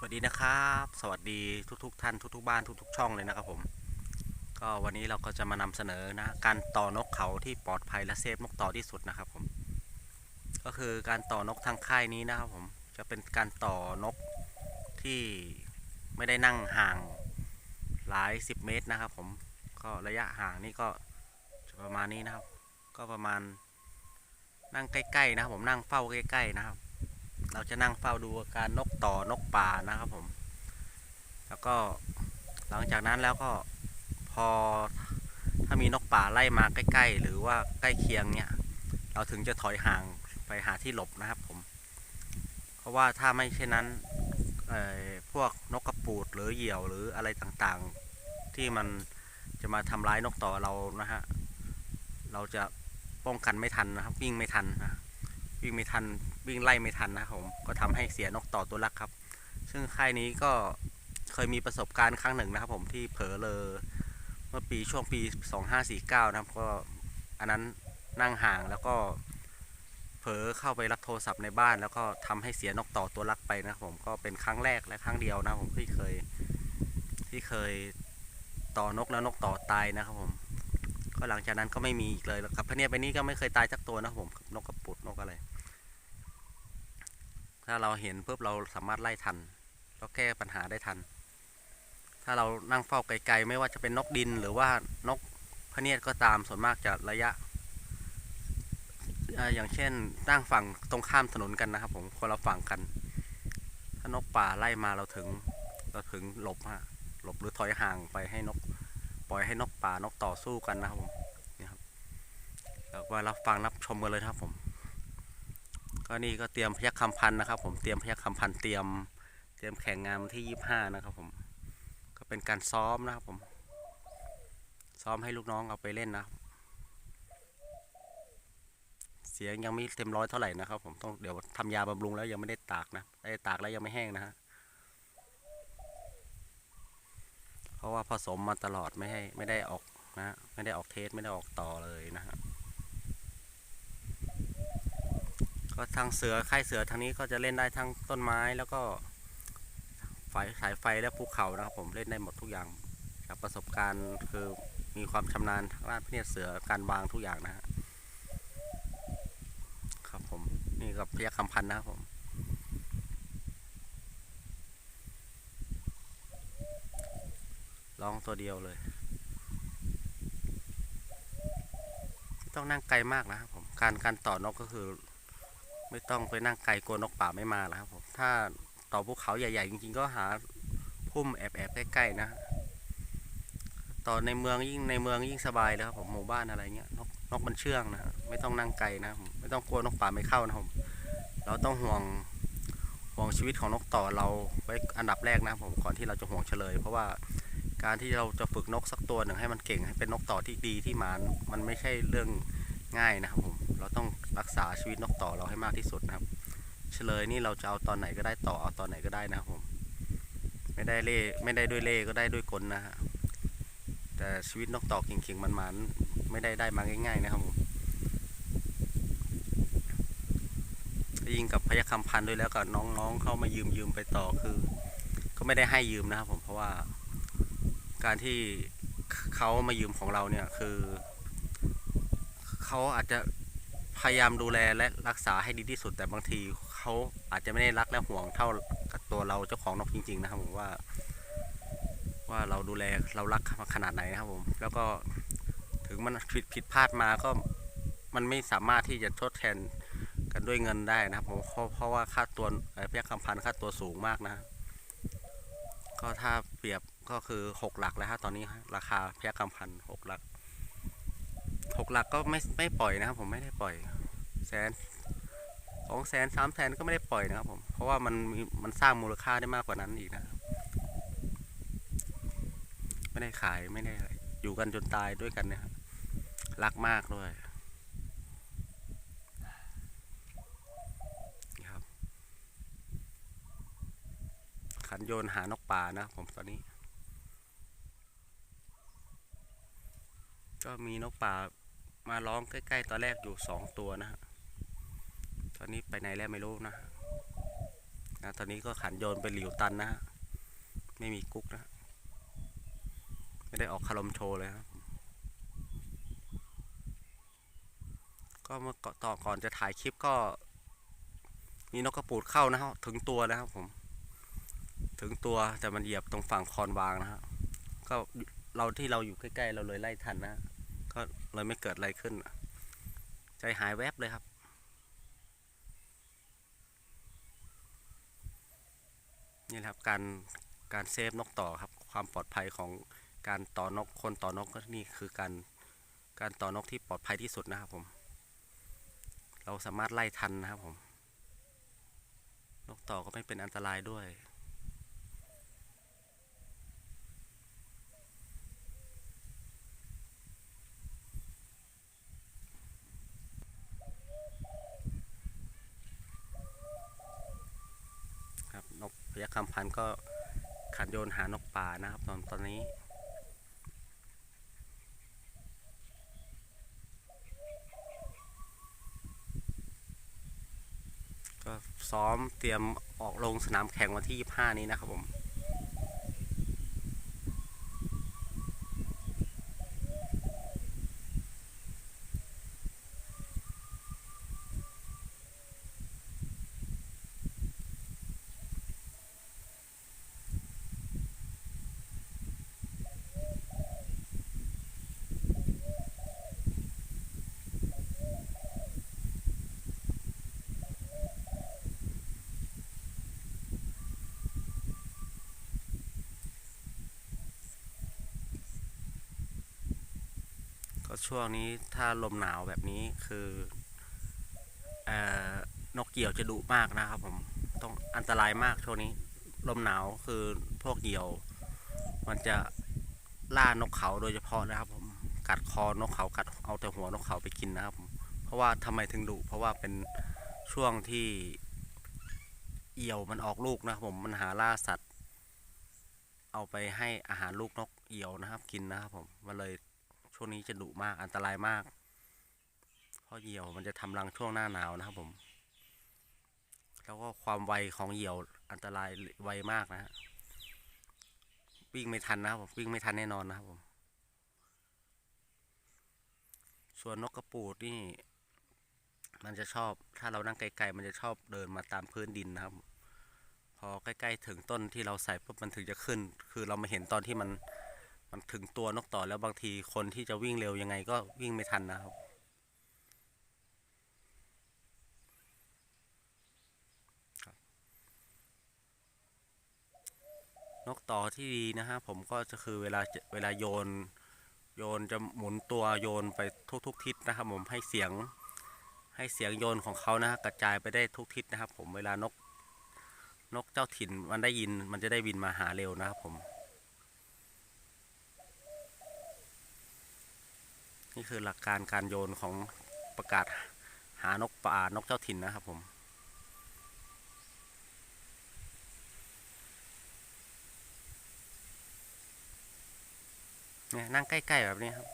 สวัสดีนะครับ สวัสดีทุกๆทท่านทุกๆบ้านทุกๆช่องเลยนะครับผม ก็วันนี้เราก็จะมานำเสนอนะการต่อนกเขาที่ปลอดภัยและเซฟนกต่อที่สุดนะครับผม ก็คือการต่อนกทางค่ายนี้นะครับผมจะเป็นการต่อนกที่ไม่ได้นั่งห่างหลายสิบเมตรนะครับผมก็ระยะห่างนี่ก็ประมาณนี้นะครับ ก็ประมาณนั่งใกล้ๆนะครับผมนั่งเฝ้าใกล้ๆนะครับ เราจะนั่งเฝ้าดูอาการนกต่อนกป่านะครับผม แล้วก็หลังจากนั้นแล้วก็พอถ้ามีนกป่าไล่มาใกล้ ๆ หรือว่าใกล้เคียงเนี่ย เราถึงจะถอยห่างไปหาที่หลบนะครับผม เพราะว่าถ้าไม่เช่นนั้นพวกนกกระปูดหรือเหยี่ยวหรืออะไรต่างๆ ที่มันจะมาทำร้ายนกต่อเรานะฮะ เราจะป้องกันไม่ทันนะครับวิ่งไม่ทันนะ วิ่งไม่ทันวิ่งไล่ไม่ทันนะครับผมก็ทำให้เสียนกต่อตัวรักครับ ซึ่งค่ายนี้ก็เคยมีประสบการณ์ครั้งหนึ่งนะครับผมที่เผลอเลอเมื่อปีช่วงปี 2549 นะครับก็อันนั้นนั่งห่างแล้วก็เผลอเข้าไปรับโทรศัพท์ในบ้าน แล้วก็ทำให้เสียนกต่อตัวรักไปนะครับผมก็เป็นครั้งแรกและครั้งเดียวนะผมที่เคยที่เคยต่อนกแล้วนกต่อตายนะครับผมก็หลังจากนั้นก็ไม่มีอีกเลยแล้วครับพะเนียไปนี้ก็ไม่เคยตายสักตัวนะครับผมนกกระปุดนกอะไร ถ้าเราเห็นปุ๊บเราสามารถไล่ทันเราแก้ปัญหาได้ทัน ถ้าเรานั่งเฝ้าไกลๆ ไม่ว่าจะเป็นนกดินหรือว่านกพะเนียดก็ตามส่วนมากจะระยะ อย่างเช่นนั่งฝั่งตรงข้ามถนนกันนะครับ ผมคนละฝั่งกัน ถ้านกป่าไล่มาเราถึงเราถึงหลบฮะหลบหรือถอยห่างไปให้นก ปล่อยให้นกป่านกต่อสู้กันนะครับผมนี่ครับแล้วมารับฟังรับชมกันเลยครับผม ก็นี่ก็เตรียมพยัคฆ์คำพันนะครับ ผมเตรียมพยัคฆ์คำพันเตรียมเตรียมแข่งงานวันที่ยี่ห้านะครับ ผม ก็เป็นการซ้อมนะครับผม ซ้อมให้ลูกน้องเอาไปเล่นนะครับเสียงยังไม่เต็มร้อยเท่าไหร่นะครับผมต้องเดี๋ยวทำยาบำรุงแล้วยังไม่ได้ตากนะได้ตากแล้วยังไม่แห้งนะฮะเพราะว่าผสมมาตลอดไม่ให้ไม่ได้ออกนะฮะไม่ได้ออกเทสไม่ได้ออกต่อเลยนะฮะ ก็ทางเสือค่ายเสือทางนี้ก็จะเล่นได้ทั้งต้นไม้แล้วก็ไฟสายไฟและภูเขานะครับผมเล่นได้หมดทุกอย่างจากประสบการณ์คือมีความชำนาญทางด้านพเนเสือการวางทุกอย่างนะฮะครับผมนี่ก็พยัคำพันนะครับผมลองตัวเดียวเลยไม่ต้องนั่งไกลมากนะครับผมการการต่อนกก็คือ ไม่ต้องไปนั่งไกลกลัวนกป่าไม่มาแล้วครับผมถ้าต่อภูเขาใหญ่ ๆ จริงๆ ก็หาพุ่มแอบๆใกล้ๆนะต่อในเมืองยิ่งในเมืองยิ่งสบายเลยครับผมหมู่บ้านอะไรเงี้ยนกนกมันเชื่องนะไม่ต้องนั่งไกลนะไม่ต้องกลัวนกป่าไม่เข้านะครับผมเราต้องห่วงห่วงชีวิตของนกต่อเราไว้อันดับแรกนะครับผมก่อนที่เราจะห่วงเฉลย เพราะว่าการที่เราจะฝึกนกสักตัวหนึ่งให้มันเก่งให้เป็นนกต่อที่ดีที่หมานมันไม่ใช่เรื่องง่ายนะครับผมเราต้อง รักษาชีวิตนกต่อเราให้มากที่สุดนะครับ เฉลยนี่เราจะเอาตอนไหนก็ได้ต่อเอาตอนไหนก็ได้นะครับผม ไม่ได้เล่ไม่ได้ด้วยเล่ก็ได้ด้วยกลนะฮะแต่ชีวิตนกต่อเก่งๆมันๆไม่ได้ได้มาง่ายๆนะครับผมยิ่งกับพยัคฆ์คำพันธ์ด้วยแล้วก็น้องๆเข้ามายืมยืมไปต่อคือ ก็ไม่ได้ให้ยืมนะครับผมเพราะว่าการที่เขามายืมของเราเนี่ยคือ เขาอาจจะ พยายามดูแลและรักษาให้ดีที่สุด แต่บางทีเขาอาจจะไม่ได้รักและห่วงเท่ากับตัวเราเจ้าของนกจริง ๆ นะครับผมว่า ว่าเราดูแลเรารักขนาดไหนนะครับผม แล้วก็ถึงมันผิดผิดพลาดมาก็มันไม่สามารถที่จะทดแทนกันด้วยเงินได้นะครับผมเพราะเพราะว่าค่าตัวเอ่อพยัคำพันค่าตัวสูงมากนะก็ถ้าเปรียบก็คือหกหลักแล้วฮะตอนนี้ราคาพยัคฆ์คำพันหกหลักหกหลักก็ไม่ไม่ปล่อยนะครับผมไม่ได้ปล่อย แสนสองแสนสามแสนก็ไม่ได้ปล่อยนะครับผมเพราะว่ามันมันสร้างมูลค่าได้มากกว่านั้นอีกนะครับ ไม่ได้ขายไม่ได้อะไรอยู่กันจนตายด้วยกันเนี่ยฮะรักมากด้วยครับ ขันโยนหานกป่านะผมตอนนี้ ก็มีนกป่ามาร้องใกล้ ๆ ตอนแรกอยู่สองตัวนะฮะ ตอนนี้ไปไหนแล้วไม่รู้นะนะตอนนี้ก็ขันโยนไปหลิวตันนะฮะไม่มีกุ๊กนะไม่ได้ออกคารมโชว์เลยครับ ก็เมื่อต่อก่อนจะถ่ายคลิปก็มีนกกระปูดเข้านะฮะถึงตัวแล้วครับผม ถึงตัวแต่มันเหยียบตรงฝั่งคอนวางนะฮะก็เราที่เราอยู่ใกล้ๆเราเลยไล่ทันนะก็เลยไม่เกิดอะไรขึ้น ใจหายแวบเลยครับ นี่ครับการการเซฟนกต่อครับ ความปลอดภัยของการต่อนกคนต่อนกก็นี่คือการการต่อนกที่ปลอดภัยที่สุดนะครับผม เราสามารถไล่ทันนะครับผม นกต่อก็ไม่เป็นอันตรายด้วย ครับนก พยัคฆ์คำพันก็ขันโยนหานกป่านะครับตอนตอนนี้ ก็ซ้อมเตรียมออกลงสนามแข่งวันที่ 25 นี้นะครับผม ก็ช่วงนี้ถ้าลมหนาวแบบนี้คือนกเหยี่ยวจะดุมากนะครับผมต้องอันตรายมากช่วงนี้ ลมหนาวคือพวกเหยี่ยว มันจะล่านกเขาโดยเฉพาะนะครับผมกัดคอนกเขากัดเอาแต่หัวนกเขาไปกินนะครับผมเพราะว่าทำไมถึงดุเพราะว่าเป็นช่วงที่เหยี่ยวมันออกลูกนะครับผมมันหาล่าสัตว์ เอาไปให้อาหารลูกนกเหยี่ยวนะครับ กินนะครับผมมันเลย ช่วงนี้จะดุมาก อันตรายมาก เพราะเหยี่ยวมันจะทำรังช่วงหน้าหนาวนะครับผม แล้วก็ความไวของเหยี่ยวอันตรายไวมากนะฮะวิ่งไม่ทันนะครับผมวิ่งไม่ทันแน่นอนนะครับผม ส่วนนกกระปูดนี่ มันจะชอบ ถ้าเรานั่งไกลๆมันจะชอบเดินมาตามพื้นดินนะครับ พอใกล้ๆถึงต้นที่เราใส่ปุ๊บมันถึงจะขึ้น คือเรามาเห็นตอนที่มัน มันถึงตัวนกต่อแล้วบางทีคนที่จะวิ่งเร็วยังไงก็วิ่งไม่ทันนะครับ นกต่อที่ดีนะฮะผมก็จะคือเวลาเวลาโยน โยนจะหมุนตัวโยนไปทุกๆทิศนะครับผมให้เสียงให้เสียงโยนของเขานะฮะกระจายไปได้ทุกทิศนะครับ ผมเวลานกนกเจ้าถิ่นมันได้ยินมันจะได้บินมาหาเร็วนะครับผม คือหลักการการโยนของประกาศหานกป่านกเจ้าถิ่นนะครับผมเนี่ยนั่งใกล้ๆแบบนี้ครับ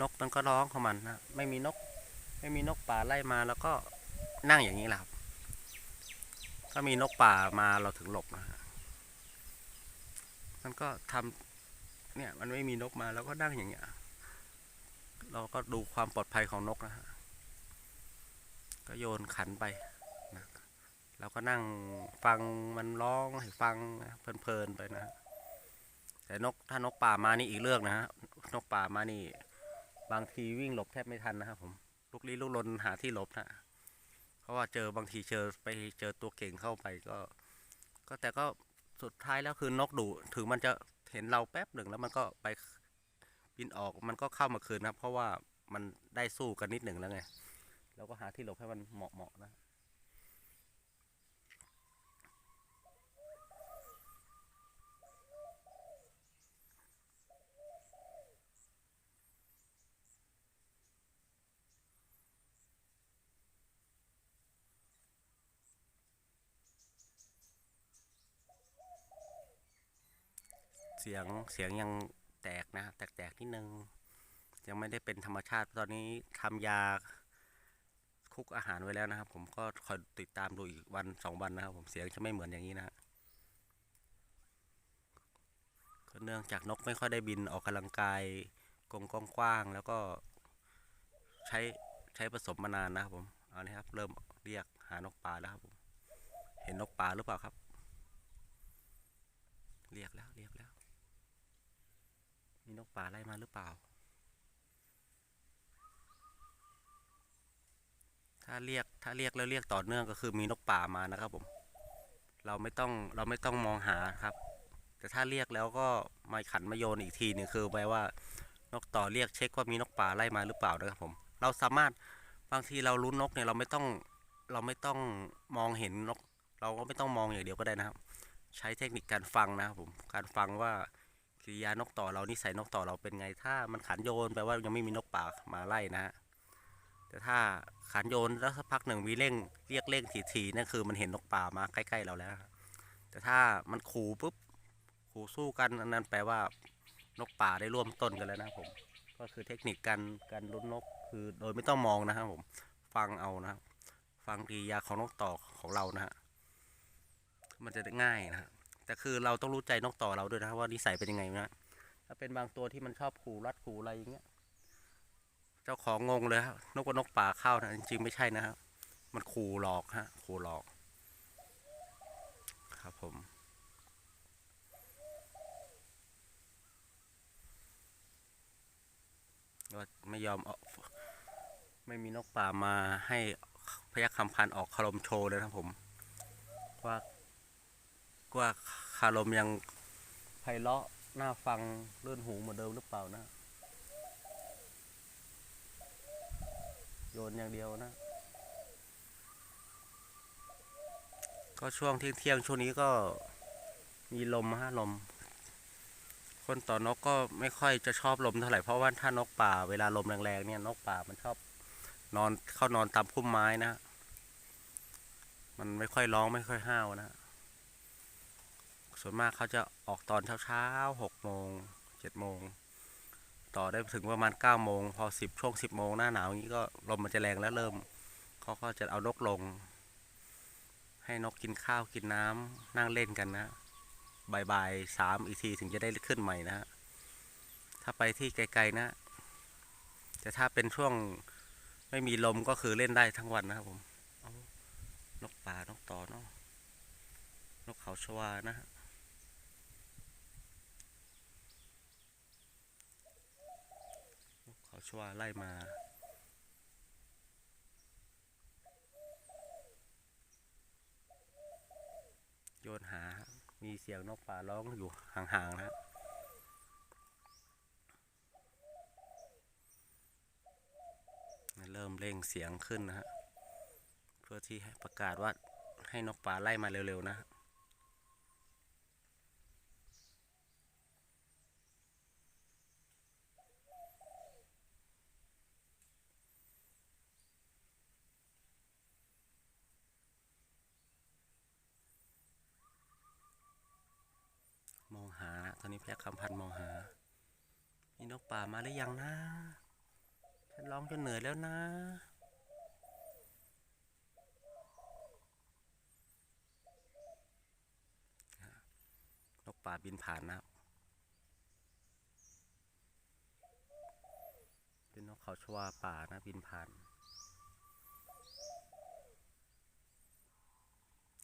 นกมันก็ร้องของมันนะไม่มีนก ไม่มีนกป่าไล่มาแล้วก็นั่งอย่างนี้แหละครับถ้ามีนกป่ามาเราถึงหลบนะฮะมันก็ทำเนี่ยมันไม่มีนกมาแล้วก็นั่งอย่างเงี้ย เราก็ดูความปลอดภัยของนกนะฮะก็โยนขันไปนะเราก็นั่งฟังมันร้องให้ฟังเพลินๆไปนะฮะแต่นกถ้านกป่ามานี่อีกเรื่องนะฮะนกป่ามานี่ บางทีวิ่งหลบแทบไม่ทันนะครับผมลูกลี้ลูกลนหาที่หลบนะเพราะว่าเจอบางทีเจอไปเจอตัวเก่งเข้าไปก็ ก็แต่ก็สุดท้ายแล้วคือนกดุถึงมันจะเห็นเราแป๊บหนึ่งแล้วมันก็ไป บินออกมันก็เข้ามาคืนนะเพราะว่ามันได้สู้กันนิดหนึ่งแล้วไงเราก็หาที่หลบให้มันเหมาะเหมาะๆนะเสียงเสียงยัง ตกนะ แตกๆนิดนึง ยังไม่ได้เป็นธรรมชาติตอนนี้ทำยาคุกอาหารไว้แล้วนะครับ ผมก็คอยติดตามดูอีกวันสองวันนะครับ ผมเสียงจะไม่เหมือนอย่างนี้นะฮะก็เนื่องจากนกไม่ค่อยได้บินออกกำลังกายกงกว้างแล้วก็ใช้ใช้ผสมมานานนะครับผมเอานี่ครับเริ่มเรียกหานกป่าแล้วครับผมเห็นนกป่าหรือเปล่าครับ เรียกแล้วเรียก มีนกป่าไล่มาหรือเปล่า ถ้าเรียกถ้าเรียกแล้วเรียกต่อเนื่องก็คือมีนกป่ามานะครับผม เราไม่ต้องเราไม่ต้องมองหาครับ แต่ถ้าเรียกแล้วก็มาขันมาโยนอีกทีหนึงคือแปลว่านกต่อเรียกเช็คว่ามีนกป่าไล่มาหรือเปล่านะครับผม เราสามารถบางทีเราลุ้นนกเนี่ยเราไม่ต้องเราไม่ต้องมองเห็นนก เราก็ไม่ต้องมองอย่างเดียวก็ได้นะครับ ใช้เทคนิคการฟังนะครับผมการฟังว่า กิริยานกต่อเรานิสัยนกต่อเราเป็นไง ถ้ามันขันโยนแปลว่ายังไม่มีนกป่ามาไล่นะฮะแต่ถ้าขันโยนแล้วสักพักหนึ่งมีเร่งเรียกเร่งทีๆนั่นคือมันเห็นนกป่ามาใกล้ๆเราแล้ว แต่ถ้ามันขู่ปุ๊บขู่สู้กันอันนั้นแปลว่านกป่าได้ร่วมต้นกันแล้วนะผมก็คือเทคนิคการการลุ้นนกคือโดยไม่ต้องมองนะครับผมฟังเอานะครับฟังกิริยาของนกต่อของเรานะฮะมันจะง่ายนะฮะ แต่คือเราต้องรู้ใจนกต่อเราด้วยนะว่านิสัยเป็นยังไงนะถ้าเป็นบางตัวที่มันชอบขู่รัดขู่อะไรอย่างเงี้ย เจ้าของงงเลยครับนกว่านกป่าเข้านะจริงๆไม่ใช่นะครับ มันขู่หลอกฮะขู่หลอก ครับผมก็ไม่ยอมออกไม่มีนกป่ามาให้พยัคฆ์คำพันออกคารมโชว์เลยนะผมว่า กว่าคารมยังไพเราะน่าฟังเลื่อนหูเหมือนเดิมหรือเปล่านะ โยนอย่างเดียวนะ ก็ช่วงเที่ยงเที่ยงช่วงนี้ก็มีลมฮะลม คนต่อนกก็ไม่ค่อยจะชอบลมเท่าไหร่เพราะว่าถ้านกป่าเวลาลมแรงๆเนี่ยนกป่ามันชอบนอนเข้านอนตามพุ่มไม้นะ มันไม่ค่อยร้องไม่ค่อยห้าวนะ ส่วนมากเขาจะออกตอนเช้าๆหกโมงเจ็ดโมง ต่อได้ถึงประมาณ9ก้าโมง พอสิบช่วงสิบโมงหน้าหนาวอย่างนี้ก็ลมมันจะแรงแล้วเริ่มเขาก็จะเอานกลง ให้นกกินข้าวกินน้ำนั่งเล่นกันนะบ่ายๆสามอีกทีถึงจะได้ขึ้นใหม่นะฮะถ้าไปที่ไกลๆนะ แต่ถ้าเป็นช่วงไม่มีลมก็คือเล่นได้ทั้งวันนะครับผมนกป่านกต่อเนาะนกเขาชวานะ ฮะเขาชัวไล่มา โยนหา มีเสียงนกป่าร้องอยู่ห่างๆนะฮะเริ่มเร่งเสียงขึ้นนะฮะ เพื่อที่ประกาศว่าให้นกป่าไล่มาเร็วๆนะฮะ มองหา ตอ นี้พยัคฆ์คำพันมองหา มีนกป่ามาหรือยังนะ ฉันร้องจนเหนื่อยแล้วนะ นกป่าบินผ่านนะเป็นนกเขาชวาป่านะบินผ่าน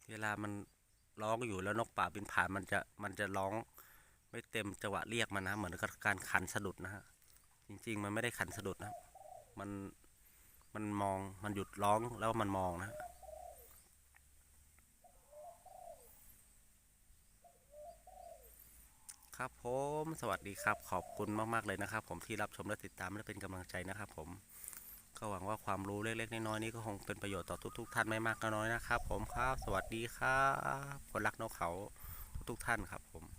เวลามันร้องอยู่แล้วนกป่าบินผ่านมันจะมันจะร้อง ไม่เต็มจังหวะเรียกมันนะ เหมือนกับการขันสะดุดนะฮะ จริง ๆ มันไม่ได้ขันสะดุดนะ มัน มันมอง มันหยุดร้องแล้วมันมองนะครับผมสวัสดีครับขอบคุณมากๆเลยนะครับ ผมที่รับชมและติดตามและเป็นกำลังใจนะครับ ผมก็หวังว่าความรู้เล็กๆน้อยๆนี้ก็คงเป็นประโยชน์ต่อทุก ๆ ท่านไม่มากก็น้อยนะครับ ผมครับ สวัสดีครับคนรักนกเขาทุกๆท่านครับผม